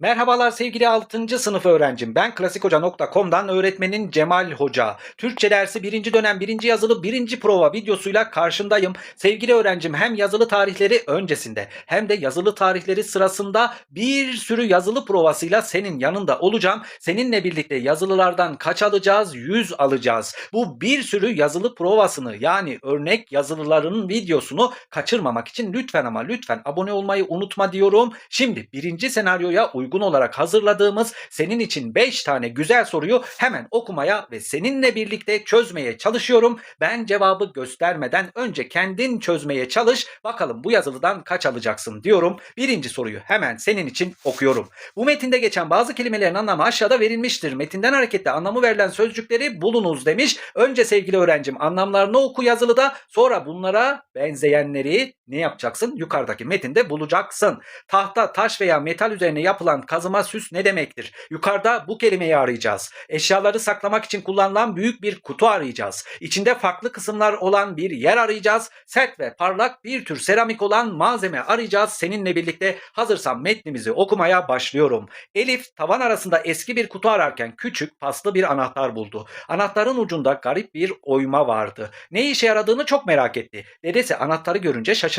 Merhabalar sevgili 6. sınıf öğrencim. Ben klasikhoca.com'dan öğretmenin Cemal Hoca. Türkçe dersi 1. dönem 1. yazılı 1. prova videosuyla karşındayım. Sevgili öğrencim hem yazılı tarihleri öncesinde hem de yazılı tarihleri sırasında bir sürü yazılı provasıyla senin yanında olacağım. Seninle birlikte yazılılardan kaç alacağız? 100 alacağız. Bu bir sürü yazılı provasını yani örnek yazılıların videosunu kaçırmamak için lütfen ama lütfen abone olmayı unutma diyorum. Şimdi birinci senaryoya uygun olarak hazırladığımız senin için 5 tane güzel soruyu hemen okumaya ve seninle birlikte çözmeye çalışıyorum. Ben cevabı göstermeden önce kendin çözmeye çalış. Bakalım bu yazılıdan kaç alacaksın diyorum. Birinci soruyu hemen senin için okuyorum. Bu metinde geçen bazı kelimelerin anlamı aşağıda verilmiştir. Metinden hareketle anlamı verilen sözcükleri bulunuz demiş. Önce sevgili öğrencim anlamlarını oku yazılıda sonra bunlara benzeyenleri ne yapacaksın? Yukarıdaki metinde bulacaksın. Tahta, taş veya metal üzerine yapılan kazıma süs ne demektir? Yukarıda bu kelimeyi arayacağız. Eşyaları saklamak için kullanılan büyük bir kutu arayacağız. İçinde farklı kısımlar olan bir yer arayacağız. Sert ve parlak bir tür seramik olan malzeme arayacağız. Seninle birlikte hazırsan metnimizi okumaya başlıyorum. Elif tavan arasında eski bir kutu ararken küçük paslı bir anahtar buldu. Anahtarın ucunda garip bir oyma vardı. Ne işe yaradığını çok merak etti. Dedesi anahtarı görünce şaşırdı.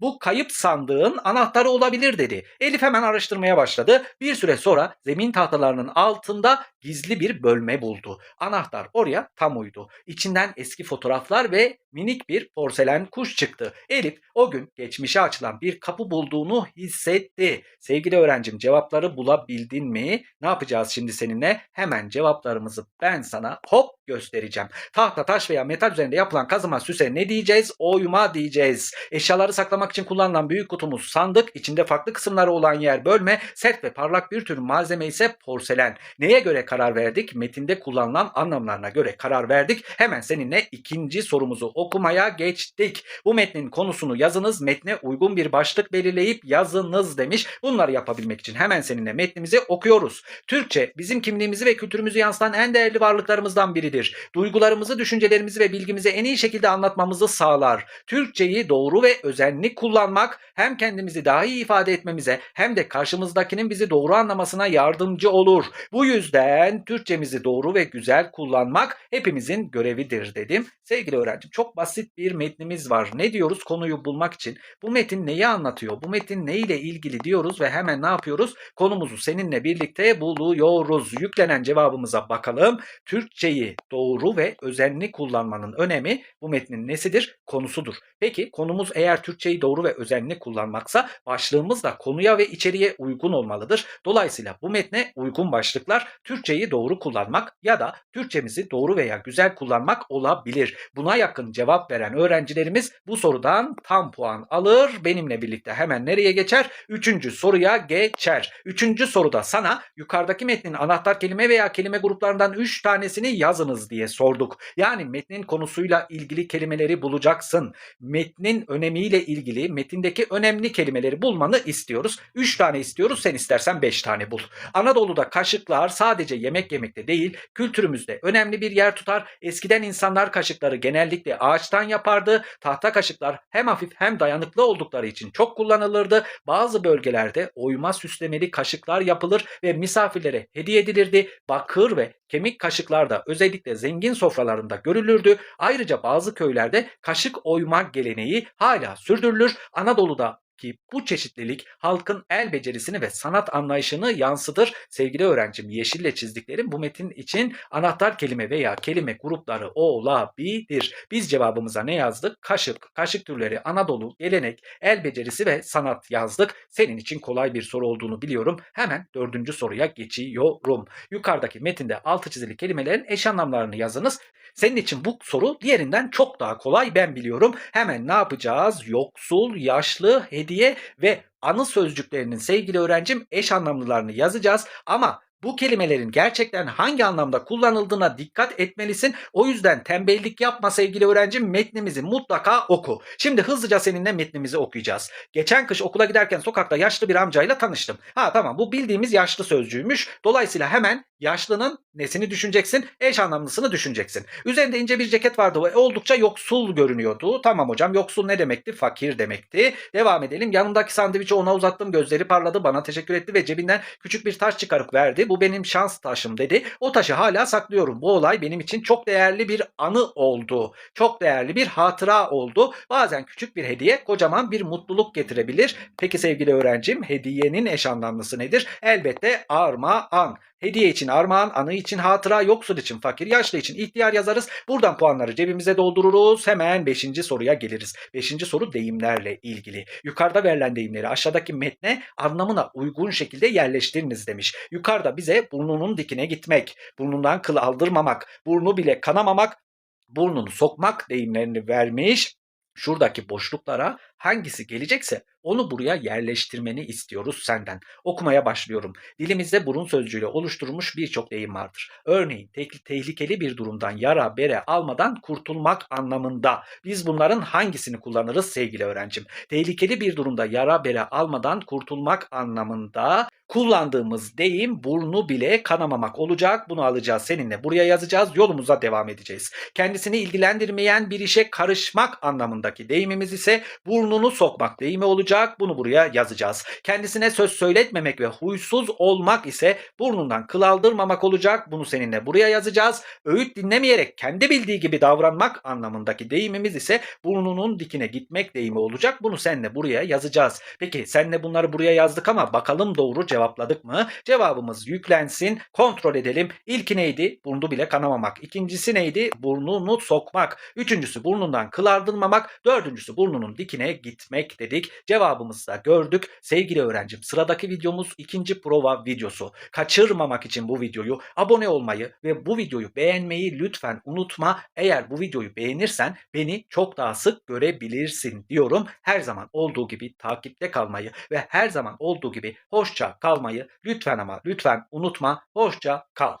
Bu kayıp sandığın anahtarı olabilir dedi. Elif hemen araştırmaya başladı. Bir süre sonra zemin tahtalarının altında gizli bir bölme buldu. Anahtar oraya tam uydu. İçinden eski fotoğraflar ve minik bir porselen kuş çıktı. Elif o gün geçmişe açılan bir kapı bulduğunu hissetti. Sevgili öğrencim cevapları bulabildin mi? Ne yapacağız şimdi seninle? Hemen cevaplarımızı ben sana hop göstereceğim. Tahta, taş veya metal üzerinde yapılan kazıma süse ne diyeceğiz? Oyma diyeceğiz. Eşyaları saklamak için kullanılan büyük kutumuz sandık. İçinde farklı kısımları olan yer bölme. Sert ve parlak bir tür malzeme ise porselen. Neye göre karar verdik? Metinde kullanılan anlamlarına göre karar verdik. Hemen seninle ikinci sorumuzu okumaya geçtik. Bu metnin konusunu yazınız. Metne uygun bir başlık belirleyip yazınız demiş. Bunları yapabilmek için hemen seninle metnimizi okuyoruz. Türkçe bizim kimliğimizi ve kültürümüzü yansıtan en değerli varlıklarımızdan biridir. Duygularımızı, düşüncelerimizi ve bilgimizi en iyi şekilde anlatmamızı sağlar. Türkçeyi doğru ve özenli kullanmak hem kendimizi daha iyi ifade etmemize hem de karşımızdakinin bizi doğru anlamasına yardımcı olur. Bu yüzden Türkçemizi doğru ve güzel kullanmak hepimizin görevidir dedim. Sevgili öğrencim çok basit bir metnimiz var. Ne diyoruz konuyu bulmak için? Bu metin neyi anlatıyor? Bu metin ne ile ilgili diyoruz ve hemen ne yapıyoruz? Konumuzu seninle birlikte buluyoruz. Yüklenen cevabımıza bakalım. Türkçeyi doğru ve özenli kullanmanın önemi bu metnin nesidir? Konusudur. Peki konumuz eğer Türkçeyi doğru ve özenli kullanmaksa başlığımız da konuya ve içeriğe uygun olmalıdır. Dolayısıyla bu metne uygun başlıklar Türkçeyi doğru kullanmak ya da Türkçemizi doğru veya güzel kullanmak olabilir. Buna yakın cevap veren öğrencilerimiz bu sorudan tam puan alır. Benimle birlikte hemen nereye geçer? Üçüncü soruya geçer. Üçüncü soruda sana yukarıdaki metnin anahtar kelime veya kelime gruplarından üç tanesini yazınız diye sorduk. Yani metnin konusuyla ilgili kelimeleri bulacaksın. Metnin önemiyle ilgili metindeki önemli kelimeleri bulmanı istiyoruz. Üç tane istiyoruz sen istersen beş tane bul. Anadolu'da kaşıklar sadece yemek yemekte değil kültürümüzde önemli bir yer tutar. Eskiden insanlar kaşıkları genellikle ağaçtan yapardı. Tahta kaşıklar hem hafif hem dayanıklı oldukları için çok kullanılırdı. Bazı bölgelerde oyma süslemeli kaşıklar yapılır ve misafirlere hediye edilirdi. Bakır ve kemik kaşıklar da özellikle zengin sofralarında görülürdü. Ayrıca bazı köylerde kaşık oyma geleneği hala sürdürülür. Anadolu'da ki bu çeşitlilik halkın el becerisini ve sanat anlayışını yansıtır. Sevgili öğrencim yeşille çizdiklerim bu metin için anahtar kelime veya kelime grupları olabilir. Biz cevabımıza ne yazdık? Kaşık, kaşık türleri, Anadolu, gelenek, el becerisi ve sanat yazdık. Senin için kolay bir soru olduğunu biliyorum. Hemen dördüncü soruya geçiyorum. Yukarıdaki metinde altı çizili kelimelerin eş anlamlarını yazınız. Senin için bu soru diğerinden çok daha kolay ben biliyorum. Hemen ne yapacağız? Yoksul, yaşlı, hediye ve anı sözcüklerinin sevgili öğrencim eş anlamlılarını yazacağız. Ama Bu kelimelerin gerçekten hangi anlamda kullanıldığına dikkat etmelisin. O yüzden tembellik yapma sevgili öğrencim metnimizi mutlaka oku. Şimdi hızlıca seninle metnimizi okuyacağız. Geçen kış okula giderken sokakta yaşlı bir amcayla tanıştım. Ha tamam bu bildiğimiz yaşlı sözcüğümüş. Dolayısıyla hemen yaşlının nesini düşüneceksin? Eş anlamlısını düşüneceksin. Üzerinde ince bir ceket vardı ve oldukça yoksul görünüyordu. Tamam hocam yoksul ne demekti? Fakir demekti. Devam edelim. Yanımdaki sandviçi ona uzattım. Gözleri parladı. Bana teşekkür etti ve cebinden küçük bir taş çıkarıp verdi. Bu benim şans taşım dedi. O taşı hala saklıyorum. Bu olay benim için çok değerli bir anı oldu. Çok değerli bir hatıra oldu. Bazen küçük bir hediye kocaman bir mutluluk getirebilir. Peki sevgili öğrencim hediyenin eş anlamlısı nedir? Elbette armağan. Hediye için armağan, anı için hatıra, yoksul için fakir, yaşlı için ihtiyar yazarız. Buradan puanları cebimize doldururuz. Hemen 5. soruya geliriz. 5. soru deyimlerle ilgili. Yukarıda verilen deyimleri aşağıdaki metne anlamına uygun şekilde yerleştiriniz demiş. Yukarıda bize burnunun dikine gitmek, burnundan kıl aldırmamak, burnu bile kanamamak, burnunu sokmak deyimlerini vermiş. Şuradaki boşluklara hangisi gelecekse onu buraya yerleştirmeni istiyoruz senden. Okumaya başlıyorum. Dilimizde burun sözcüğüyle oluşturulmuş birçok deyim vardır. Örneğin te- tehlikeli bir durumdan yara bere almadan kurtulmak anlamında. Biz bunların hangisini kullanırız sevgili öğrencim? Tehlikeli bir durumda yara bere almadan kurtulmak anlamında kullandığımız deyim burnu bile kanamamak olacak. Bunu alacağız seninle. Buraya yazacağız. Yolumuza devam edeceğiz. Kendisini ilgilendirmeyen bir işe karışmak anlamındaki deyimimiz ise burnunu sokmak deyimi olacak. Bunu buraya yazacağız. Kendisine söz söyletmemek ve huysuz olmak ise burnundan kıl aldırmamak olacak. Bunu seninle buraya yazacağız. Öğüt dinlemeyerek kendi bildiği gibi davranmak anlamındaki deyimimiz ise burnunun dikine gitmek deyimi olacak. Bunu seninle buraya yazacağız. Peki seninle bunları buraya yazdık ama bakalım doğru cevapladık mı? Cevabımız yüklensin. Kontrol edelim. İlki neydi? Burnu bile kanamamak. İkincisi neydi? Burnunu sokmak. Üçüncüsü burnundan kıl aldırmamak. Dördüncüsü burnunun dikine gitmek dedik. Cevabımızı da gördük. Sevgili öğrencim sıradaki videomuz ikinci prova videosu. Kaçırmamak için bu videoyu abone olmayı ve bu videoyu beğenmeyi lütfen unutma. Eğer bu videoyu beğenirsen beni çok daha sık görebilirsin diyorum. Her zaman olduğu gibi takipte kalmayı ve her zaman olduğu gibi hoşça kalmayı lütfen ama lütfen unutma. Hoşça kal.